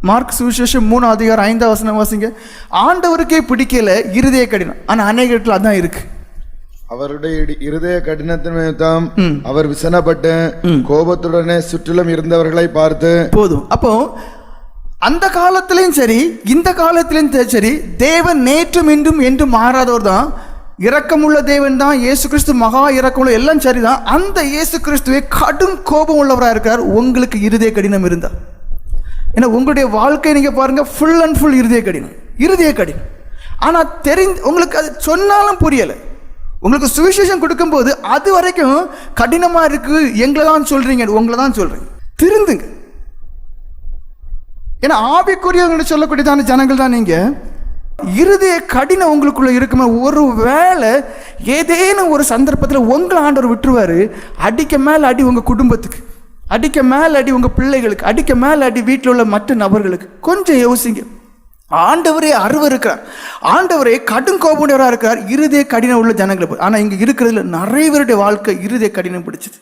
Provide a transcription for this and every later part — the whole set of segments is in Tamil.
மார்க் சுவிசேஷம் மூணு அதிகாரம் ஐந்தாம் வசனம் வாசிங்க. ஆண்டவருக்கே பிடிக்கல இருதய கடினம். ஆனா அநேக இடத்துல அதான் இருக்கு. அவருடைய இருதய கடினத்தின் நிமித்தம் ம். அவர் விசனப்பட்டு கோபத்துடனே சுற்றிலும் இருந்தவர்களை பார்த்து போதும். அப்போ அந்த காலத்திலையும் சரி இந்த காலத்திலையும் சரி- தேவன் நேற்றும் இன்றும் என்றும் மாறாதவர் தான். இரக்கமுள்ள தேவன் தான். இயேசு கிறிஸ்து மகா இரக்கமுள்ள எல்லாம் சரிதான். அந்த இயேசு கிறிஸ்துவே கடும் கோபம் உள்ளவராக இருக்கார். உங்களுக்கு இருதய கடினம் இருந்தா. ஏன்னா உங்களுடைய வாழ்க்கை நீங்கள் பாருங்கள் ஃபுல் அண்ட் ஃபுல் இருதய கடினம். இருதய கடினம். ஆனால் தெரிந்து உங்களுக்கு அது சொன்னாலும் புரியலை. உங்களுக்கு சுவிசேஷம் கொடுக்கும்போது அது வரைக்கும் கடினமாக இருக்குது எங்களை தான் சொல்கிறீங்க உங்களை தான் சொல்கிறீங்க திருந்துங்க. ஏன்னா ஆவிக்குரியவங்கன்னு சொல்லக்கூடியதான ஜனங்கள் தான் நீங்கள் இருதய கடினம் உங்களுக்குள்ள இருக்குமே ஒரு வேளை ஏதேனும் ஒரு சந்தர்ப்பத்தில் உங்களை ஆண்டவர் விட்டுருவாரு அடிக்க மேலே அடி உங்கள் குடும்பத்துக்கு. அடிக்க மேல அடி உங்கள் பிள்ளைகளுக்கு அடிக்க மேல அடி வீட்டில் உள்ள மற்ற நபர்களுக்கு. கொஞ்சம் யோசிங்க. ஆண்டவரே அருவ இருக்கிறார் ஆண்டவரே கடும் கோபுடையவராக இருக்கிறார். இருதய கடினம் உள்ள ஜனங்களை ஆனால் இங்கே இருக்கிறதுல நிறைய பேருடைய வாழ்க்கை இருதய கடினம் பிடிச்சது.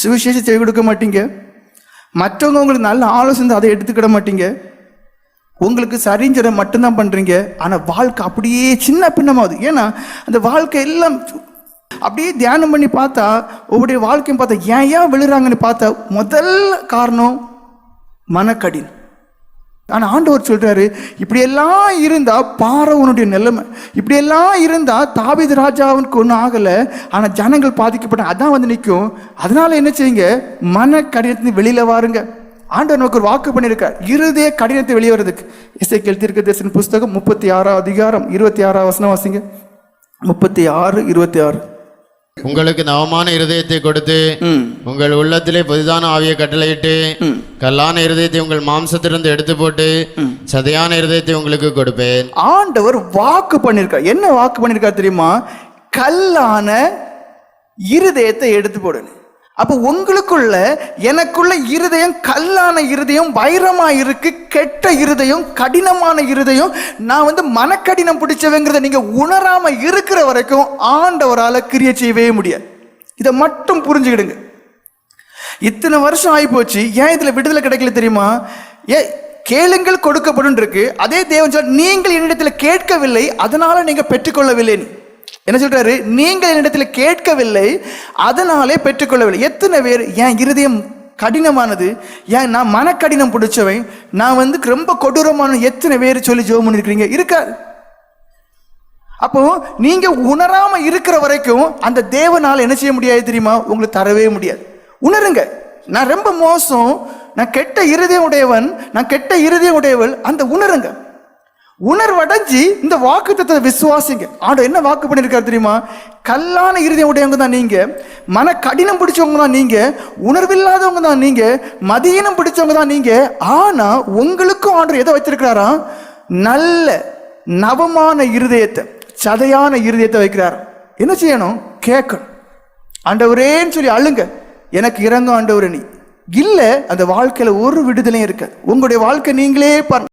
சுவிசேஷம் செய்ய கொடுக்க மாட்டீங்க. மற்றவங்க உங்களுக்கு நல்ல ஆலோசனை அதை எடுத்துக்கிட மாட்டீங்க. உங்களுக்கு சரிஞ்சதை மட்டும்தான் பண்ணுறீங்க ஆனால் வாழ்க்கை அப்படியே சின்ன பின்னமாகுது. ஏன்னா அந்த வாழ்க்கை எல்லாம் அப்படியே தியானம் பண்ணி பார்த்தா உங்களுடைய வாழ்க்கையும் பார்த்தா ஏன் ஏன் விழுறாங்கன்னு பார்த்தா முதல் காரணம் மனக்கடினம் ஆனால் ஆண்டவர் சொல்கிறாரு இப்படியெல்லாம் இருந்தால் பாரவனுடைய நிலைமை. இப்படியெல்லாம் இருந்தால் தாவீது ராஜாவுக்கு ஒன்றும் ஆகலை. ஆனால் ஜனங்கள் பாதிக்கப்பட்ட அதான் வந்து நிற்கும் அதனால் என்ன செய்யுங்க? மன கடினத்தின் வெளியில் வாருங்க. ஆண்டவர் நமக்கு ஒரு வாக்கு பண்ணியிருக்கார். இருதய கடினத்தை வெளியே வர்றதுக்கு. இசை கெழுத்திருக்க தரிசன புஸ்தகம் முப்பத்தி ஆறாம் அதிகாரம் இருபத்தி ஆறாம் வசனம் வாசிங்க. முப்பத்தி ஆறு இருபத்தி ஆறு. உங்களுக்கு நவமான இருதயத்தை கொடுத்து உங்கள் உள்ளத்திலே புதிதான ஆவியை கட்டளையிட்டு கல்லான இருதயத்தை உங்கள் மாம்சத்திலிருந்து எடுத்து போட்டு சதையான இருதயத்தை உங்களுக்கு கொடுப்பேன். ஆண்டவர் வாக்கு பண்ணியிருக்கார் என்ன வாக்கு பண்ணியிருக்கார் தெரியுமா? கல்லான இருதயத்தை எடுத்து போடுங்க அப்போ உங்களுக்குள்ள எனக்குள்ள இருதயம் கல்லான இருதயம் வைரமாக இருக்கு கெட்ட இருதயம் கடினமான இருதயம். நான் வந்து மனக்கடினம் பிடிச்சவங்கிறத நீங்கள் உணராமல் இருக்கிற வரைக்கும் ஆண்டவரால் கிரியை செய்யவே முடியாது. இதை மட்டும் புரிஞ்சுக்கிடுங்க. இத்தனை வருஷம் ஆகிப்போச்சு ஏன் இதில் விடுதலை கிடைக்கல தெரியுமா? ஏ கேளுங்கள் கொடுக்கப்படும் இருக்கு அதே தேவன் சொல் நீங்கள் என்னிடத்தில் கேட்கவில்லை அதனால நீங்கள் பெற்றுக்கொள்ளவில்லைன்னு என்ன சொல்றாரு? நீங்கள் என்னிடத்தில் கேட்கவில்லை அதனாலே பெற்றுக்கொள்ளவில்லை. எத்தனை பேர் என் இருதயம் கடினமானது ஏன் நான் மனக்கடினம் பிடிச்சவன் நான் வந்து ரொம்ப கொடூரமான எத்தனை பேர் சொல்லி ஜோம் பண்ணிருக்கிறீங்க? இருக்காது அப்போ நீங்க உணராம இருக்கிற வரைக்கும் அந்த தேவனால் என்ன செய்ய முடியாது தெரியுமா? உங்களுக்கு தரவே முடியாது. உணருங்க. நான் ரொம்ப மோசம் நான் கெட்ட இருதயம் உடையவன் நான் கெட்ட இருதயம் உடையவள் அந்த உணருங்க. உணர்வடைஞ்சு இந்த வாக்கு தத்துவத்தை விசுவாசிங்க. ஆண்டவர் என்ன வாக்கு பண்ணியிருக்காரு தெரியுமா? கல்லான இருதயம் உடையவங்க தான் நீங்க மன கடினம் பிடிச்சவங்க தான் நீங்க உணர்வில்லாதவங்க தான் நீங்க மதியினம் பிடிச்சவங்க தான் நீங்க. ஆனா உங்களுக்கும் ஆண்டவர் எதை வச்சிருக்கிறாரா? நல்ல நவமான இருதயத்தை சதையான இருதயத்தை வைக்கிறார். என்ன செய்யணும்? கேட்கணும். ஆண்டவரேன்னு சொல்லி அழுங்க. எனக்கு இறங்கும் ஆண்டவர் நீ. இல்லை அந்த வாழ்க்கையில் ஒரு விடுதலையும் இருக்காது. உங்களுடைய வாழ்க்கை நீங்களே பாருங்க.